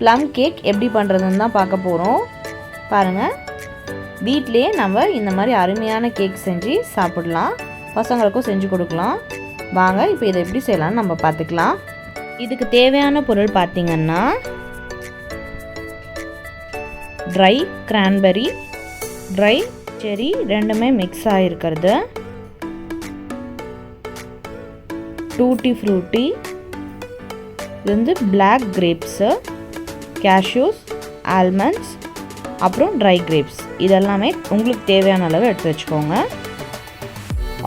Plum cake எப்படி பண்ணுறதுன்னு தான் பார்க்க போகிறோம் பாருங்கள் வீட்டிலேயே நம்ம இந்த மாதிரி அருமையான கேக் செஞ்சு சாப்பிடலாம். பசங்களுக்கும் செஞ்சு கொடுக்கலாம். வாங்க இப்போ இதை எப்படி செய்யலாம்னு நம்ம பார்த்துக்கலாம். இதுக்கு தேவையான பொருள் பார்த்திங்கன்னா ட்ரை கிரான்பெரி ட்ரை செரி ரெண்டுமே மிக்ஸ் ஆகிருக்கிறது டூட்டி ஃப்ரூட்டி இது வந்து பிளாக் கிரேப்ஸு கேஷ்யூஸ் ஆல்மண்ட்ஸ் அப்புறம் ட்ரை கிரேப்ஸ் இதெல்லாமே உங்களுக்கு தேவையான அளவு எடுத்து வச்சுக்கோங்க.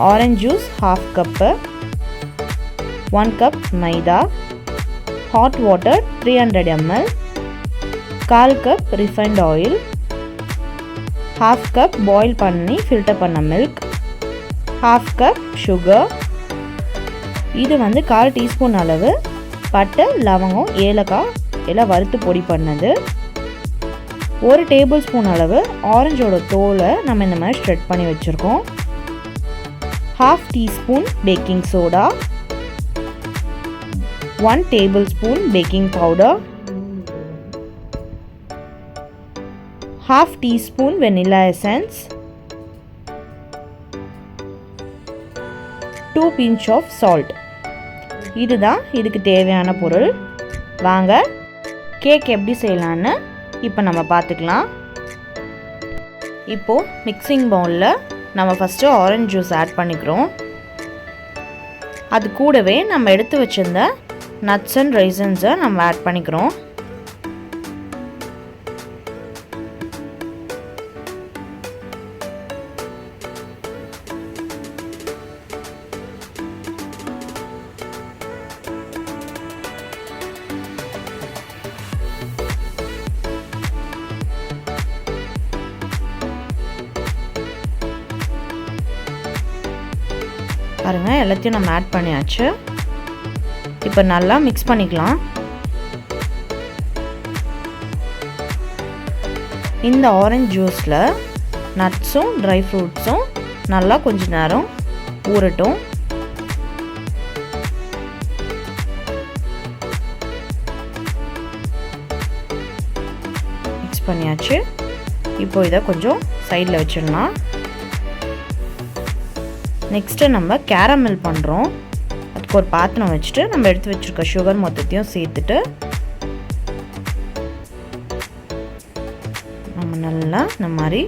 Orange juice half cup one cup maida hot water three hundred ML கால் cup refined oil half cup boil பண்ணி ஃபில்டர் பண்ண மில்க் ஹாஃப் கப் சுகர் இது வந்து கால் டீஸ்பூன் அளவு பட்டை லவங்கம் ஏலக்காய் எல்லாம் வறுத்து பொடி பண்ணது. ஒரு டேபிள் ஸ்பூன் அளவு ஆரஞ்சோட தோலை நம்ம இந்த மாதிரி ஸ்ட்ரெட் பண்ணி வச்சுருக்கோம். Half teaspoon baking soda one tablespoon baking powder half teaspoon vanilla essence two pinch of salt இதுதான் இதுக்கு தேவையான பொருள். வாங்க கேக் எப்படி செய்யலான்னு இப்போ நம்ம பார்த்துக்கலாம். இப்போது மிக்சிங் பவுலில் நம்ம ஃபஸ்ட்டு ஆரஞ்ச் ஜூஸ் ஆட் பண்ணிக்கிறோம். அது கூடவே நம்ம எடுத்து வச்சிருந்த நட்ஸ் அண்ட் ரைசன்ஸை நம்ம ஆட் பண்ணிக்கிறோம். பாருங்கள் எல்லாத்தையும் நம்ம ஆட் பண்ணியாச்சு. இப்போ நல்லா மிக்ஸ் பண்ணிக்கலாம். இந்த ஆரஞ்ச் ஜூஸில் நட்ஸும் ட்ரை ஃப்ரூட்ஸும் நல்லா கொஞ்ச நேரம் ஊறட்டும். மிக்ஸ் பண்ணியாச்சு. இப்போ இதை கொஞ்சம் சைடில் வச்சிடலாம். நெக்ஸ்ட்டு நம்ம கேரமில் பண்ணுறோம் அதுக்கு ஒரு பாத்திரம் வச்சுட்டு நம்ம எடுத்து வச்சுருக்க சுகர் மொத்தத்தையும் சேர்த்துட்டு நம்ம நல்லா இந்த மாதிரி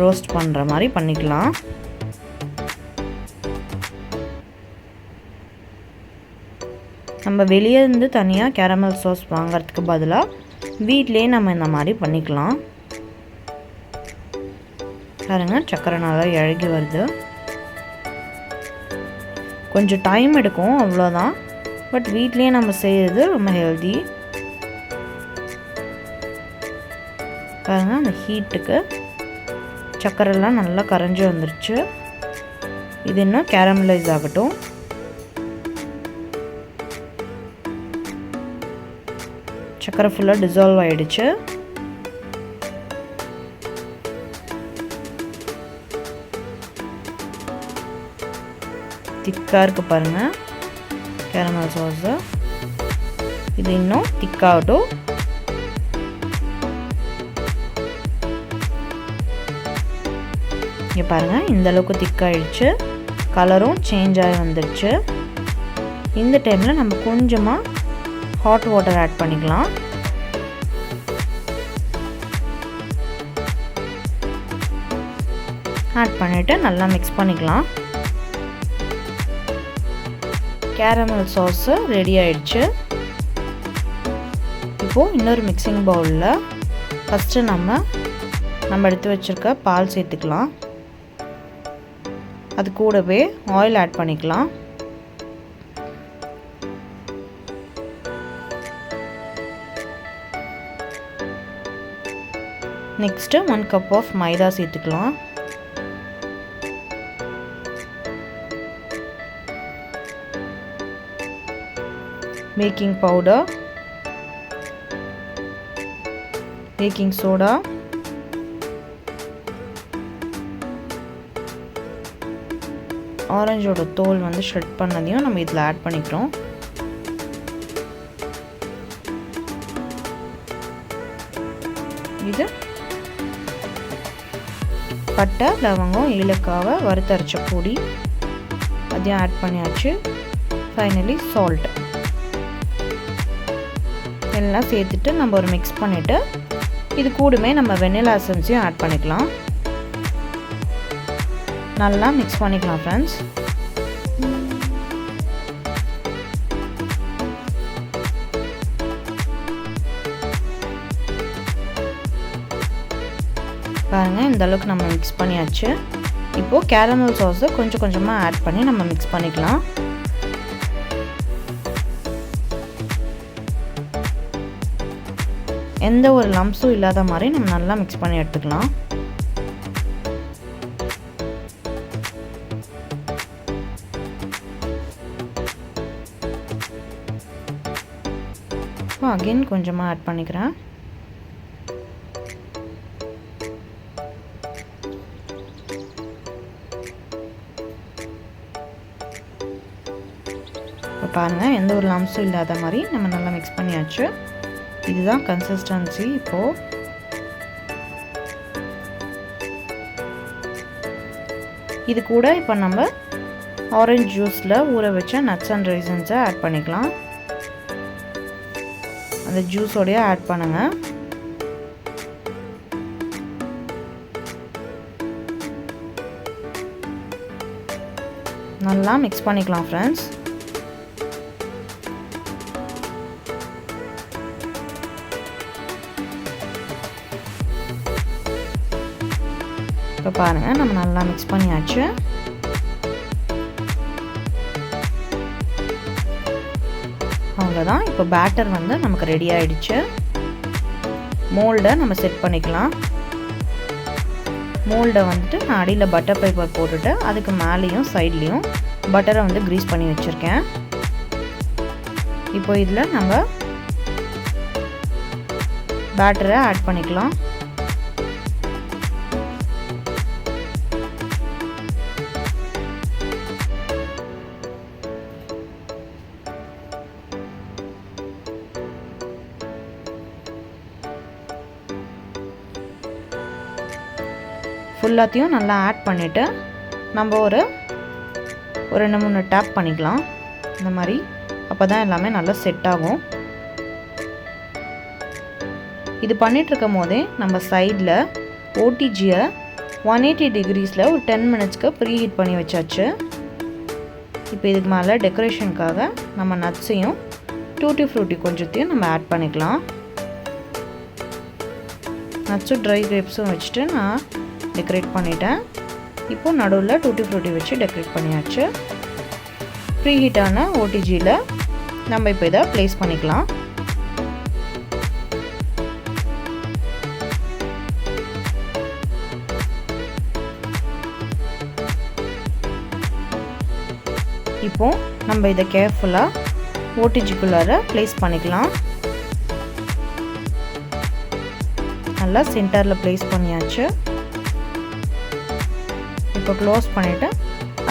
ரோஸ்ட் பண்ணுற மாதிரி பண்ணிக்கலாம். நம்ம வெளியே இருந்து தனியாக கேரமல் சாஸ் வாங்கிறதுக்கு பதிலாக வீட்லேயே நம்ம இந்த மாதிரி பண்ணிக்கலாம். பாருங்கள் சக்கரை நல்லா இழகி வருது. கொஞ்சம் டைம் எடுக்கும் அவ்வளோதான் பட் வீட்லேயே நம்ம செய்கிறது ரொம்ப ஹெல்தி பாருங்கள் அந்த ஹீட்டுக்கு சக்கரைலாம் நல்லா கரைஞ்சி வந்துருச்சு. இது இன்னும் கேரமலைஸ் ஆகட்டும். சக்கரை ஃபுல்லாக டிசால்வ் ஆகிடுச்சு திக்காக இருக்குது பாருங்கள் கேரமல் சாஸு இது இன்னும் திக்காகட்டும் இங்கே பாருங்கள் இந்த அளவுக்கு கலரும் சேஞ்ச் ஆகி வந்துடுச்சு. இந்த டைமில் நம்ம கொஞ்சமாக ஹாட் வாட்டர் ஆட் பண்ணிக்கலாம். ஆட் பண்ணிவிட்டு நல்லா மிக்ஸ் பண்ணிக்கலாம். கேரமல் சாஸு ரெடி ஆயிடுச்சு. இப்போது இன்னொரு மிக்சிங் பவுலில் ஃபஸ்ட்டு நம்ம நம்ம எடுத்து வச்சுருக்க பால் சேர்த்துக்கலாம். அது கூடவே ஆயில் ஆட் பண்ணிக்கலாம். Next one cup of maida சேர்த்துக்கலாம். பேக்கிங் பவுடர் பேக்கிங் சோடா ஆரஞ்சோட தோல் வந்து ஷெட் பண்ணதையும் நம்ம இதில் ஆட் பண்ணிக்கிறோம். இது பட்டை லவங்கம் ஏலக்காவை வறுத்தரைச்ச பொடி. அதையும் ஆட் பண்ணியாச்சு. ஃபைனலி சால்ட் எல்லாம் சேர்த்துட்டு நம்ம ஒரு மிக்ஸ் பண்ணிவிட்டு இது கூடவே நம்ம வெண்ணிலா எசன்ஸையும் ஆட் பண்ணிக்கலாம். நல்லா மிக்ஸ் பண்ணிக்கலாம் ஃப்ரெண்ட்ஸ் பாருங்கள் இந்த அளவுக்கு நம்ம மிக்ஸ் பண்ணியாச்சு. இப்போது கேரமல் சாஸை கொஞ்சம் கொஞ்சமாக ஆட் பண்ணி நம்ம மிக்ஸ் பண்ணிக்கலாம். எந்த ஒரு லம்ஸும் இல்லாத மாதிரி நம்ம நல்லா மிக்ஸ் பண்ணி எடுத்துக்கலாம். இப்போ அகெயின் கொஞ்சமாக ஆட் பண்ணிக்கிறேன். இப்போ பாருங்கள் எந்த ஒரு லம்ஸும் இல்லாத மாதிரி நம்ம நல்லா மிக்ஸ் பண்ணியாச்சு. இதுதான் கன்சிஸ்டன்சி இப்போது இது கூட இப்போ நம்ம ஆரஞ்ச் ஜூஸில் ஊற வச்ச நட்ஸ் அண்ட் ரைசன்ஸை ஆட் பண்ணிக்கலாம். அந்த ஜூஸோடைய ஆட் பண்ணுங்கள் நல்லா மிக்ஸ் பண்ணிக்கலாம் ஃப்ரெண்ட்ஸ் பாருங்கள் நம்ம நல்லா மிக்ஸ் பண்ணியாச்சு. அவ்வளோதான் இப்போ பேட்டர் வந்து நமக்கு ரெடி ஆயிடுச்சு. மோல்டை நம்ம செட் பண்ணிக்கலாம். மோல்டை வந்துட்டு நான் அடியில் பட்டர் பேப்பர் போட்டுட்டு அதுக்கு மேலேயும் சைட்லேயும் பட்டரை வந்து க்ரீஸ் பண்ணி வச்சுருக்கேன். இப்போ இதில் நம்ம பேட்டரை ஆட் பண்ணிக்கலாம். ஃபுல்லாத்தையும் நல்லா ஆட் பண்ணிவிட்டு நம்ம ஒரு ஒரு ரெண்டு மூணு டேப் பண்ணிக்கலாம். இந்த மாதிரி. அப்போ தான் எல்லாமே நல்லா செட் ஆகும். இது பண்ணிகிட்ருக்கும் போதே நம்ம சைடில் ஓடிஜியை ஒன் எயிட்டி டிகிரிஸில் ஒரு டென் மினிட்ஸ்க்கு ப்ரீ ஹீட் பண்ணி வச்சாச்சு. இப்போ இதுக்கு மேலே டெக்கரேஷனுக்காக நம்ம நட்ஸையும் டூட்டி ஃப்ரூட்டி கொஞ்சத்தையும் நம்ம ஆட் பண்ணிக்கலாம். நட்ஸும் ட்ரை கிரேப்ஸும் வச்சுட்டு நான் டெக்கரேட் பண்ணிட்டேன். இப்போது நடுவில் டூட்டி ஃப்ரூட்டி வச்சு டெக்கரேட் பண்ணியாச்சு. ப்ரீ ஹீட்டான ஓடிஜியில் நம்ம இப்போ இதை ப்ளேஸ் பண்ணிக்கலாம். இப்போது நம்ம இதை கேர்ஃபுல்லாக ஓடிஜிக்குள்ளார ப்ளேஸ் பண்ணிக்கலாம். நல்லா சென்டரில் ப்ளேஸ் பண்ணியாச்சு. இப்போ க்ளோஸ் பண்ணிவிட்டு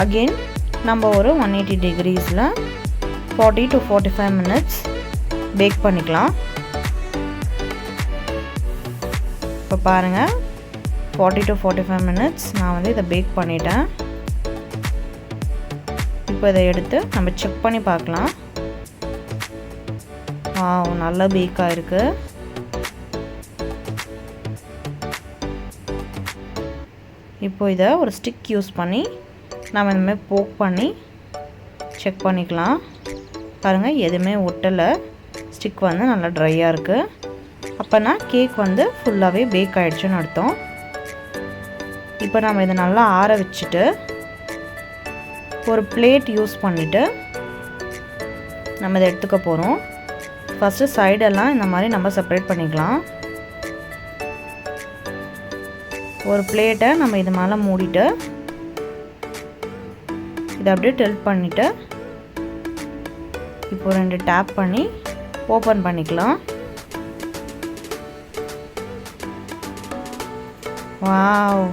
அகெயின் நம்ம ஒரு one eighty டிகிரீஸில் forty to forty five minutes bake பண்ணிக்கலாம். இப்போ பாருங்கள் forty to forty five minutes நான் வந்து இதை பேக் பண்ணிட்டேன். இப்போ இதை எடுத்து நம்ம செக் பண்ணி பார்க்கலாம். ஆ நல்லா பேக்காக இருக்குது இப்போ இதை ஒரு ஸ்டிக் யூஸ் பண்ணி நம்ம இந்தமாதிரி போக் பண்ணி செக் பண்ணிக்கலாம். பாருங்கள் எதுவுமே ஒட்டலை. ஸ்டிக் வந்து நல்லா ட்ரையாக இருக்குது அப்போனா கேக் வந்து ஃபுல்லாகவே பேக் ஆகிடுச்சுன்னு அர்த்தம். இப்போ நம்ம இதை நல்லா ஆற வச்சுட்டு ஒரு பிளேட் யூஸ் பண்ணிவிட்டு நம்ம இதை எடுத்துக்க போகிறோம் ஃபஸ்ட்டு சைடெல்லாம் இந்த மாதிரி நம்ம செப்பரேட் பண்ணிக்கலாம். ஒரு பிளேட்டை நம்ம இது மேலே மூடிட்டு இதை அப்படியே டெல்ட் பண்ணிவிட்டு இப்போ ரெண்டு டேப் பண்ணி ஓப்பன் பண்ணிக்கலாம். வாவ்.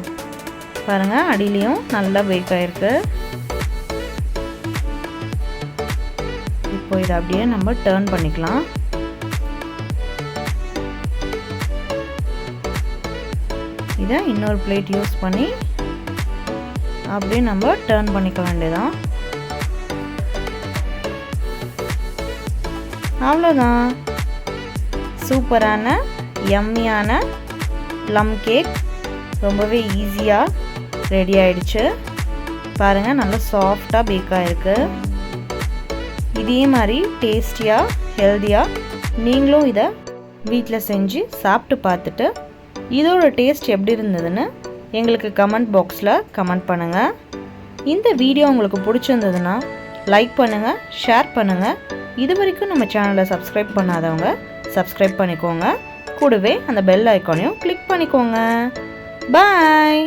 பாருங்கள் அடியிலையும் நல்லா பேக் ஆகிருக்கு இப்போ இதை அப்படியே நம்ம டேர்ன் பண்ணிக்கலாம். இதை இன்னொரு பிளேட் யூஸ் பண்ணி அப்படியே நம்ம டேர்ன் பண்ணிக்க வேண்டியதான் அவ்வளோதான் சூப்பரான எம்மியான ப்ளம் கேக் ரொம்பவே ஈஸியாக ரெடி ஆயிடுச்சு. பாருங்கள் நல்லா சாஃப்டாக பேக் ஆகிருக்கு இதே மாதிரி டேஸ்டியாக ஹெல்த்தியாக நீங்களும் இதை வீட்டில் செஞ்சு சாப்பிட்டு பார்த்துட்டு இதோட டேஸ்ட் எப்படி இருந்ததுன்னு எங்களுக்கு கமெண்ட் பாக்ஸில் கமெண்ட் பண்ணுங்கள் இந்த வீடியோ உங்களுக்கு பிடிச்சிருந்ததுன்னா லைக் பண்ணுங்கள் ஷேர் பண்ணுங்கள் இது வரைக்கும் நம்ம சேனலை சப்ஸ்கிரைப் பண்ணாதவங்க சப்ஸ்கிரைப் பண்ணிக்கோங்க. கூடவே அந்த பெல் ஐக்கானையும் கிளிக் பண்ணிக்கோங்க. பாய்